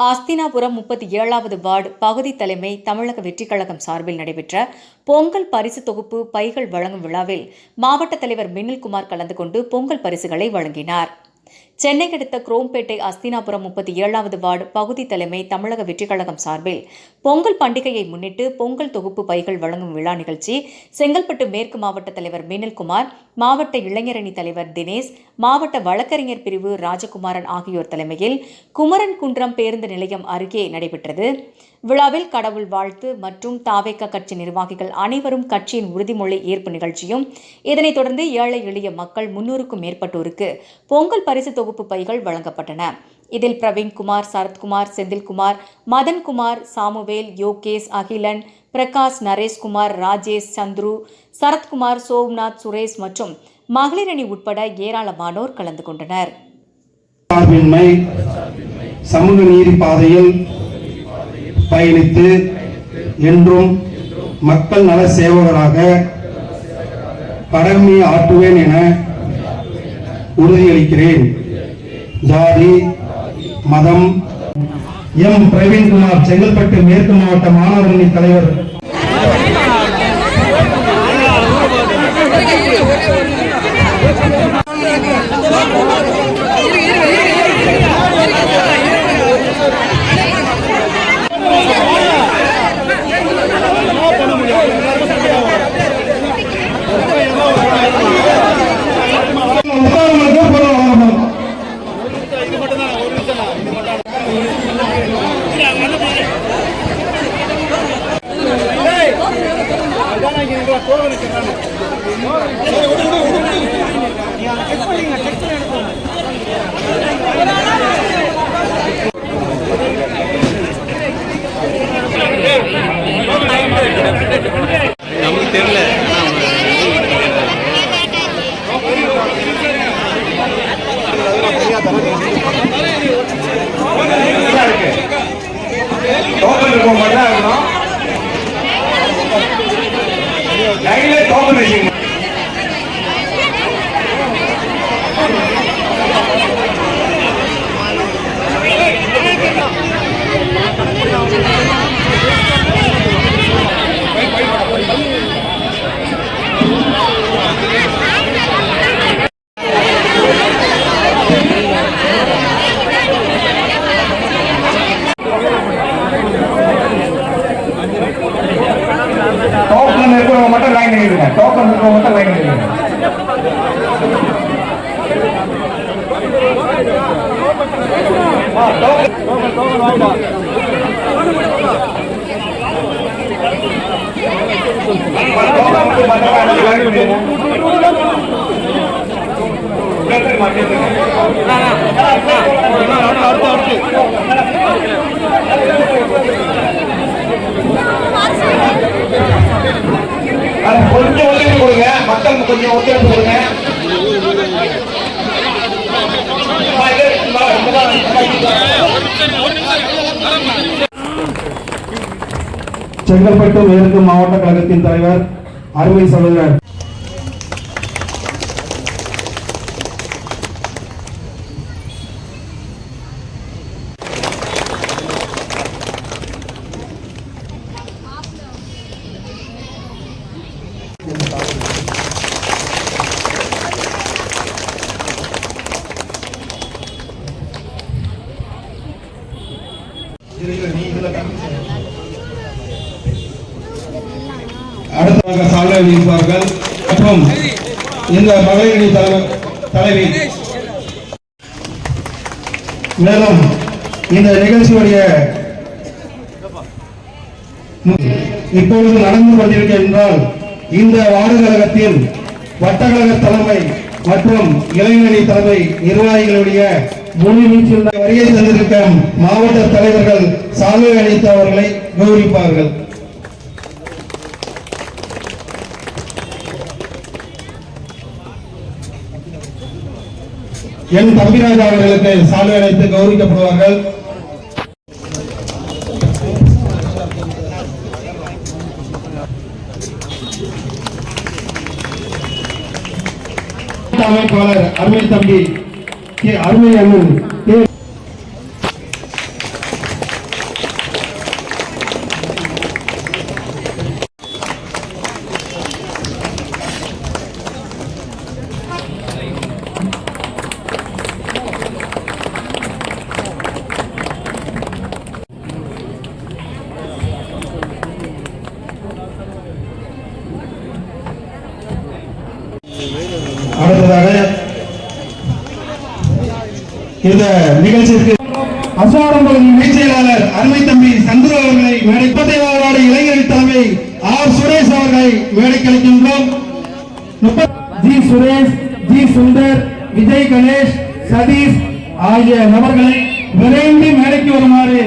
ஆஸ்தினாபுரம் முப்பத்தி ஏழாவது வார்டு பகுதி தலைமை தமிழக வெற்றிக் கழகம் சார்பில் நடைபெற்ற பொங்கல் பரிசு தொகுப்பு பைகள் வழங்கும் விழாவில் மாவட்ட தலைவர் மின்னல்குமார் கலந்து கொண்டு பொங்கல் பரிசுகளை வழங்கினார். சென்னை அடுத்த குரோம்பேட்டை அஸ்தினாபுரம் முப்பத்தி ஏழாவது வார்டு பகுதி தலைமை தமிழக வெற்றிக்கழகம் சார்பில் பொங்கல் பண்டிகையை முன்னிட்டு பொங்கல் தொகுப்பு பைகள் வழங்கும் விழா நிகழ்ச்சி செங்கல்பட்டு மேற்கு மாவட்ட தலைவர் மீனல்குமார் மாவட்ட இளைஞரணி தலைவர் தினேஷ் மாவட்ட வழக்கறிஞர் பிரிவு ராஜகுமாரன் ஆகியோர் தலைமையில் குமரன் குன்றம் பேருந்து நிலையம் அருகே நடைபெற்றது. விழாவில் கடவுள் வாழ்த்து மற்றும் தாவேக்க கட்சி நிர்வாகிகள் அனைவரும் கட்சியின் உறுதிமொழி ஏற்பு நிகழ்ச்சியும் இதனைத் தொடர்ந்து ஏழை எளிய மக்கள் முன்னூறுக்கும் மேற்பட்டோருக்கு பொங்கல் பரிசு தொகுப்பு பைகள் வழங்கப்பட்டன. இதில் பிரவீன்குமார் சரத்குமார் செந்தில்குமார் மதன்குமார் சாமுவேல் யோகேஷ் அகிலன் பிரகாஷ் நரேஷ்குமார் ராஜேஷ் சந்துரு சரத்குமார் சோம்நாத் சுரேஷ் மற்றும் மகளிரணி உட்பட ஏராளமானோர் கலந்து கொண்டனர். சமூக நீதி பாதையில் பயணித்து என்றும் மக்கள் நல சேவகராக கடமையை ஆற்றுவேன் என உறுதியளிக்கிறேன். ஜாதி மதம். எம். பிரவீன்குமார் செங்கல்பட்டு மேற்கு மாவட்ட மாணவரணி தலைவர் நமக்கு தெரியல டோக்கன் இருக்கும் மட்டும் இருக்கணும். லைன்ல டோக்கன் கொஞ்சம் ஒத்துழைப்பு கொடுங்க. மக்கள் கொஞ்சம் ஒத்துழைப்பு கொடுங்க. அம்மா, இது, இந்தா, இந்தா, இந்தா. செங்கல்பட்டு மேற்கு மாவட்ட கழகத்தின் தலைவர் அருமை சகோதரர். அடுத்ததாக சாலை அணிவிப்பார்கள் மற்றும் இந்த மகளிரணி தலைவர் தலைவி. மேலும் இந்த நிகழ்ச்சியுடைய இப்பொழுது நடந்து கொண்டிருக்கின்றால் இந்த வார்டு கழகத்தின் வட்டகழக தலைமை மற்றும் இளைஞரணி தலைமை நிர்வாகிகளுடைய முழு வருகை தந்திருக்கும் மாவட்ட தலைவர்கள் சாலை அளித்தவர்களை கௌரவிப்பார்கள். என் தம்பிராஜா அவர்களுக்கு சாலை அழைத்து கௌரவிக்கப்படுவார்கள். அமைப்பாளர் அருமை தம்பி கே அருமை அண்ணன் அடுத்ததாக இந்த நிகழ்ச்சிக்கு செயலாளர் அருமை தம்பி சந்துரு அவர்களை மேடை இளைஞர் தலைமை ஆர் சுரேஷ் அவர்களை மேடைக்கு அழைக்கின்றோம் ஜி சுரேஷ் ஜி சுந்தர் விஜய் கணேஷ் சதீஷ் ஆகிய நபர்களை விரைந்து மேடைக்கு வருமாறு